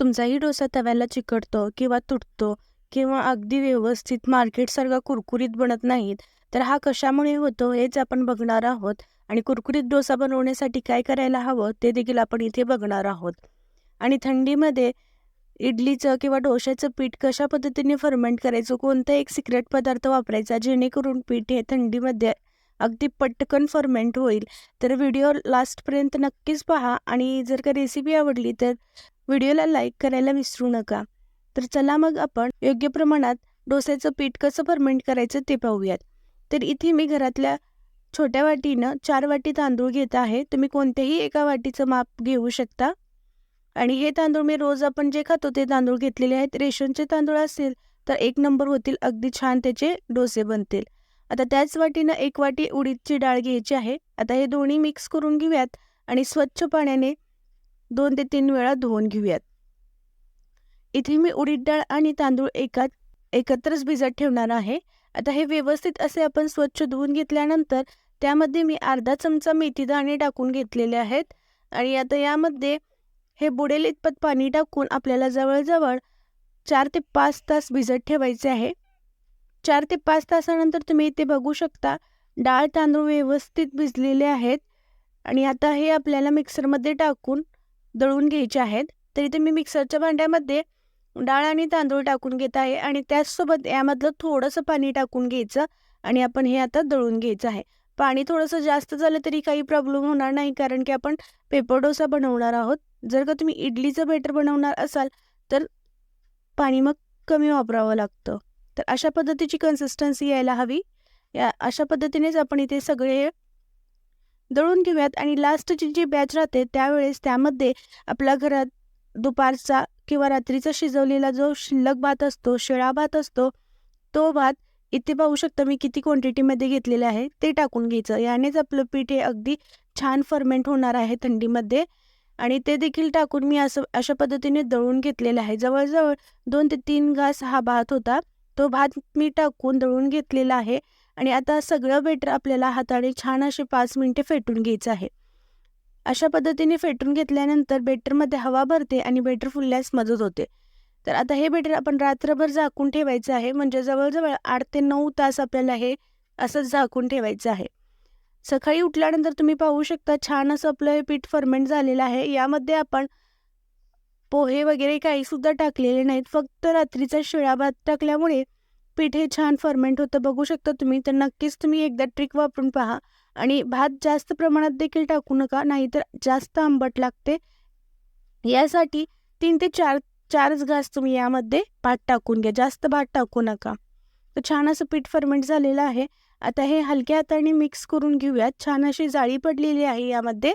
तुमचाही डोसा तव्याला चिकटतो किंवा तुटतो किंवा अगदी व्यवस्थित मार्केटसारखा कुरकुरीत बनत नाहीत तर हा कशामुळे होतो हेच आपण बघणार आहोत. आणि कुरकुरीत डोसा बनवण्यासाठी काय करायला हवं ते देखील आपण इथे बघणार आहोत. आणि थंडीमध्ये इडलीचं किंवा डोशाचं पीठ कशा पद्धतीने फर्मेंट करायचं कोणता एक सिक्रेट पदार्थ वापरायचा जेणेकरून पीठ हे थंडीमध्ये अगदी पटकन फर्मेंट होईल. तर व्हिडिओ लास्टपर्यंत नक्कीच पहा आणि जर का रेसिपी आवडली तर व्हिडिओला लाईक करायला विसरू नका. तर चला मग आपण योग्य प्रमाणात डोस्याचं पीठ कसं फर्मेंट करायचं ते पाहूयात. तर इथे मी घरातल्या छोट्या वाटीनं चार वाटी तांदूळ घेत आहे. तुम्ही कोणत्याही एका वाटीचं माप घेऊ शकता. आणि हे तांदूळ मी रोज आपण जे खातो ते तांदूळ घेतलेले आहेत. रेशनचे तांदूळ असेल तर एक नंबर होतील. अगदी छान त्याचे डोसे बनतील. आता त्याच वाटीनं एक वाटी उडीदची डाळ घ्यायची आहे. आता हे दोन्ही मिक्स करून घेऊयात. आणि स्वच्छ पाण्याने दोन ते तीन वेळा धुवून घेऊयात. इथे मी उडीद डाळ आणि तांदूळ एका एकत्रच भिजत ठेवणार आहे. आता हे व्यवस्थित असे आपण स्वच्छ धुवून घेतल्यानंतर त्यामध्ये मी अर्धा चमचा मेथी दाणे टाकून घेतलेले आहेत. आणि आता यामध्ये हे बुडेल इतपत पाणी टाकून आपल्याला जवळजवळ चार ते पाच तास भिजत ठेवायचे आहे. चार ते पाच तासानंतर तुम्ही इथे बघू शकता डाळ तांदूळ व्यवस्थित भिजलेले आहेत. आणि आता हे आपल्याला मिक्सरमध्ये टाकून दळून घ्यायचे आहेत. तर इथे मी मिक्सरच्या भांड्यामध्ये डाळ आणि तांदूळ टाकून घेत आहे आणि त्याचसोबत यामधलं थोडंसं पाणी टाकून घ्यायचं आणि आपण हे आता दळून घ्यायचं आहे. पाणी थोडंसं जास्त झालं तरी काही प्रॉब्लेम होणार नाही कारण की आपण पेपर डोसा बनवणार आहोत. जर का तुम्ही इडलीचं बेटर बनवणार असाल तर पाणी मग कमी वापरावं लागतं. तर अशा पद्धतीची कन्सिस्टन्सी यायला हवी. या अशा पद्धतीनेच आपण इथे सगळे दळून घेऊयात. आणि लास्टची जी बॅच राहते त्यावेळेस त्यामध्ये आपल्या घरात दुपारचा किंवा रात्रीचा शिजवलेला जो शिल्लक भात असतो शिळा भात असतो तो भात इथे पाहू शकता मी किती क्वांटिटीमध्ये घेतलेलं आहे ते टाकून घ्यायचं. यानेच आपलं पीठ हे अगदी छान फर्मेंट होणार आहे थंडीमध्ये. आणि ते देखील टाकून मी असं अशा पद्धतीने दळून घेतलेलं आहे. जवळजवळ दोन ते तीन घास हा भात होता. तो भात मी टाकून दळून घेतलेला आहे. आणि आता सगळं बेटर आपल्याला हाताने छान असे पाच मिनटे फेटून घ्यायचं आहे. अशा पद्धतीने फेटून घेतल्यानंतर बेटरमध्ये हवा भरते आणि बेटर फुलल्यास मदत होते. तर आता हे बेटर आपण रात्रभर झाकून ठेवायचं आहे. म्हणजे जवळजवळ आठ ते नऊ तास आपल्याला हे असंच झाकून ठेवायचं आहे. सकाळी उठल्यानंतर तुम्ही पाहू शकता छान असं आपलं हे पीठ फर्मेंट झालेलं आहे. यामध्ये आपण पोहे वगैरे काहीसुद्धा टाकलेले नाहीत. फक्त रात्रीचा शिळा भात टाकल्यामुळे पीठ हे छान फर्मेंट होतं. बघू शकता तुम्ही तर नक्कीच तुम्ही एकदा ट्रिक वापरून पहा. आणि भात जास्त प्रमाणात देखील टाकू नका नाहीतर जास्त आंबट लागते. यासाठी तीन ते चार चारच घास तुम्ही यामध्ये भात टाकून घ्या. जास्त भात टाकू नका. तर छान असं पीठ फर्मेंट झालेलं आहे. आता हे हलक्या हाताने मिक्स करून घेऊयात. छान अशी जाळी पडलेली आहे यामध्ये.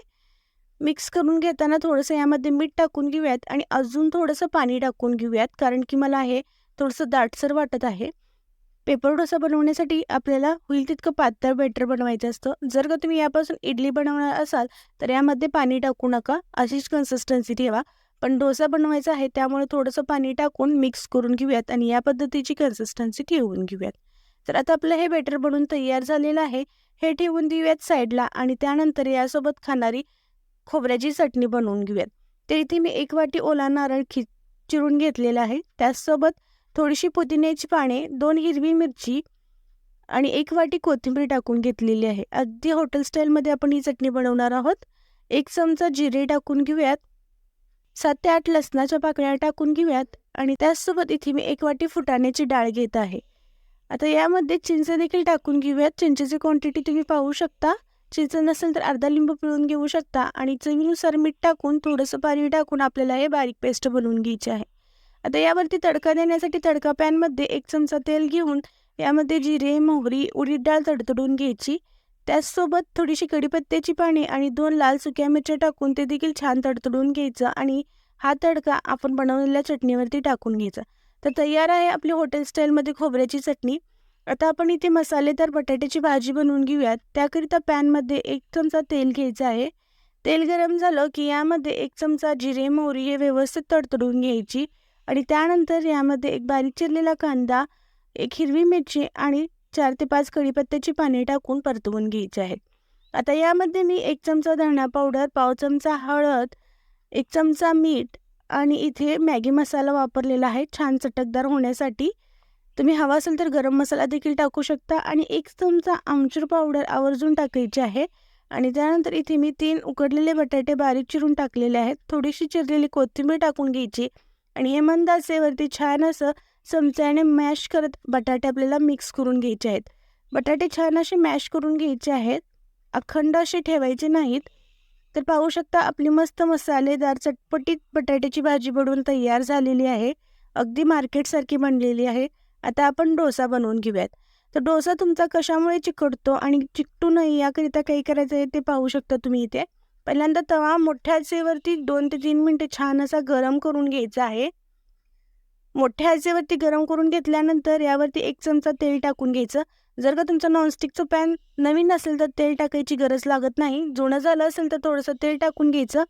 मिक्स करून घेताना थोडंसं यामध्ये मीठ टाकून घेऊयात. आणि अजून थोडंसं पाणी टाकून घेऊयात. कारण की मला हे थोडंसं दाटसर वाटत आहे. पेपर डोसा बनवण्यासाठी आपल्याला होईल तितकं पातळ बेटर बनवायचं असतं. जर का तुम्ही यापासून इडली बनवणार असाल तर यामध्ये पाणी टाकू नका. अशीच कन्सिस्टन्सी ठेवा. पण डोसा बनवायचा आहे त्यामुळे थोडंसं पाणी टाकून मिक्स करून घेऊयात आणि या पद्धतीची कन्सिस्टन्सी ठेवून घेऊयात. तर आता आपलं हे बेटर बनवून तयार झालेलं आहे. हे ठेवून देऊयात साईडला आणि त्यानंतर यासोबत खाणारी खोबऱ्याची चटणी बनवून घेऊयात. तर इथे मी एक वाटी ओला नारळ खि चिरून घेतलेला आहे. त्याचसोबत थोडीशी पुदिन्याची पाने दोन हिरवी मिरची आणि एक वाटी कोथिंबीर टाकून घेतलेली आहे. अगदी हॉटेल स्टाईलमध्ये आपण ही चटणी बनवणार आहोत. एक चमचा जिरे टाकून घेऊयात. सात ते आठ लसणाच्या पाकळ्या टाकून घेऊयात आणि त्याचसोबत इथे मी एक वाटी फुटाण्याची डाळ घेत आहे. आता यामध्ये चिंच देखील टाकून घेऊयात. चिंचेची क्वांटिटी तुम्ही पाहू शकता. चिंच नसेल तर अर्धा लिंबू पिळून घेऊ शकता आणि चवीनुसार मीठ टाकून थोडंसं पाणी टाकून आपल्याला हे बारीक पेस्ट बनवून घ्यायची आहे. आता यावरती तडका देण्यासाठी तडका पॅनमध्ये एक चमचा तेल घेऊन यामध्ये जिरे मोहरी उडीद डाळ तडतडून घ्यायची. त्याचसोबत थोडीशी कढीपत्त्याची पाने आणि दोन लाल सुक्या मिरच्या टाकून ते देखील छान तडतडून घ्यायचं आणि हा तडका आपण बनवलेल्या चटणीवरती टाकून घ्यायचा. तर तयार आहे आपली हॉटेल स्टाईलमध्ये खोबऱ्याची चटणी. आता आपण इथे मसालेदार बटाट्याची भाजी बनवून घेऊयात. त्याकरिता पॅनमध्ये एक चमचा तेल घ्यायचं आहे. तेल गरम झालं की यामध्ये एक चमचा जिरे मोहरी हे व्यवस्थित तडतडून घ्यायची. आणि त्यानंतर यामध्ये एक बारीक चिरलेला कांदा एक हिरवी मिरची आणि चार ते पाच कढीपत्त्याची पाने टाकून परतवून घ्यायची आहेत. आता यामध्ये मी एक चमचा धणा पावडर पाव चमचा हळद एक चमचा मीठ आणि इथे मॅगी मसाला वापरलेला आहे छान चटकदार होण्यासाठी. तुम्ही हवा असेल तर गरम मसाला देखील टाकू शकता आणि एक चमचा आमचूर पावडर आवर्जून टाकायची आहे. आणि त्यानंतर इथे मी तीन उकडलेले बटाटे बारीक चिरून टाकलेले आहेत. थोडीशी चिरलेली कोथिंबीर टाकून घ्यायची. आणि हे मंद असेवरती छान असं चमच्याने मॅश करत बटाटे आपल्याला मिक्स करून घ्यायचे आहेत. बटाटे छान असे मॅश करून घ्यायचे आहेत. अखंड असे ठेवायचे नाहीत. तर पाहू शकता आपली मस्त मसालेदार चटपटीत बटाट्याची भाजी बनवून तयार झालेली आहे. अगदी मार्केटसारखी बनलेली आहे. आता आपण डोसा बनवून घेऊयात. तर डोसा तुमचा कशामुळे चिकटतो आणि चिकटू नये याकरिता काही करायचं आहे ते पाहू शकता तुम्ही इथे. पहिल्यांदा तवा मोठ्या आचेवरती दोन ते तीन मिनटं छान असा गरम करून घ्यायचा आहे. मोठ्या आचेवरती गरम करून घेतल्यानंतर यावरती एक चमचा तेल टाकून घ्यायचं. जर का तुमचं नॉनस्टिकचं पॅन नवीन असेल तर तेल टाकायची गरज लागत नाही. जुनं झालं असेल तर थोडंसं तेल टाकून घ्यायचं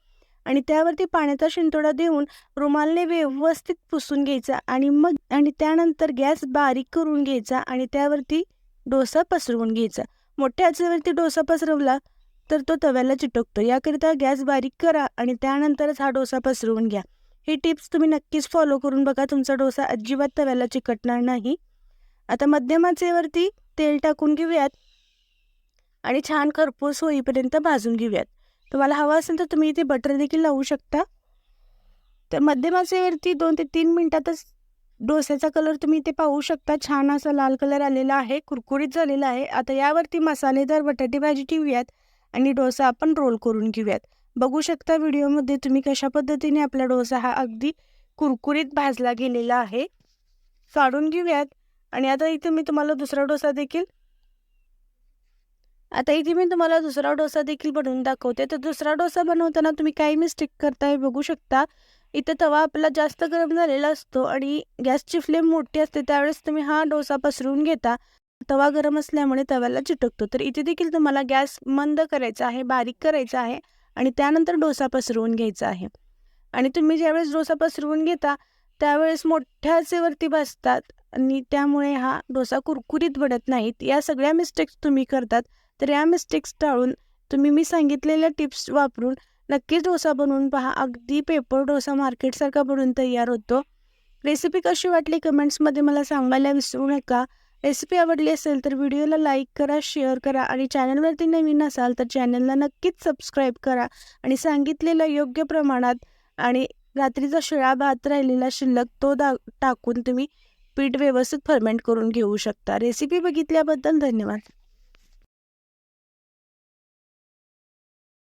आणि त्यावरती पाण्याचा शिंतोडा देऊन रुमालने व्यवस्थित पुसून घ्यायचा आणि मग आणि त्यानंतर गॅस बारीक करून घ्यायचा आणि त्यावरती डोसा पसरवून घ्यायचा. मोठ्या आचेवरती डोसा पसरवला तर तो तव्याला चिटकतो. याकरिता गॅस बारीक करा आणि त्यानंतरच हा डोसा पसरवून घ्या. ही टिप्स तुम्ही नक्कीच फॉलो करून बघा. तुमचा डोसा अजिबात तव्याला चिकटणार नाही. आता मध्यम आचेवरती तेल टाकून घेऊयात आणि छान खरपूस होईपर्यंत भाजून घेऊयात. तुम्हाला हवं असेल तर तुम्ही इथे बटर देखील लावू शकता. तर मध्यम आचेवरती दोन ते तीन मिनटातच डोस्याचा कलर तुम्ही इथे पाहू शकता. छान असा लाल कलर आलेला आहे. कुरकुरीत झालेला आहे. आता यावरती मसालेदार बटाटे भाजी ठेवूयात. आणि डोसा आपण रोल करून घेऊयात. बघू शकता व्हिडिओमध्ये तुम्ही कशा पद्धतीने आपला डोसा हा अगदी कुरकुरीत भाजला गेलेला आहे. काढून घेऊयात. आणि आता इथे मी तुम्हाला दुसरा डोसा देखील आता इथे मी तुम्हाला दुसरा डोसा देखील बनवून दाखवते. तर दुसरा डोसा बनवताना तुम्ही काही मिस्टेक करताय बघू शकता. इथे तवा आपला जास्त गरम झालेला असतो आणि गॅसची फ्लेम मोठी असते त्यावेळेस तुम्ही हा डोसा पसरवून घेता. तवा गरम असल्यामुळे तव्याला चिटकतो. तर इथे देखील तुम्हाला गॅस मंद करायचा आहे बारीक करायचा आहे आणि त्यानंतर डोसा पसरवून घ्यायचा आहे. आणि तुम्ही ज्यावेळेस डोसा पसरवून घेता त्यावेळेस मोठ्या आचेवरती भाजतात आणि त्यामुळे हा डोसा कुरकुरीत बनत नाहीत. या सगळ्या मिस्टेक्स तुम्ही करतात. तर या मिस्टेक्स टाळून तुम्ही मी सांगितलेल्या टिप्स वापरून नक्कीच डोसा बनवून पहा. अगदी पेपर डोसा मार्केटसारखा बनवून तयार होतो. रेसिपी कशी वाटली? कमेंट्समध्ये मला सांगायला विसरू नका. रेसिपी आवडली असेल तर व्हिडिओला लाईक करा शेअर करा आणि चॅनलवरती नवीन असाल तर चॅनलला नक्कीच सबस्क्राईब करा आणि सांगितलेलं योग्य प्रमाणात आणि रात्रीचा शिळा भात राहिलेला शिल्लक तो दा टाकून तुम्ही पीठ व्यवस्थित फर्मेंट करून घेऊ शकता. रेसिपी बघितल्याबद्दल धन्यवाद.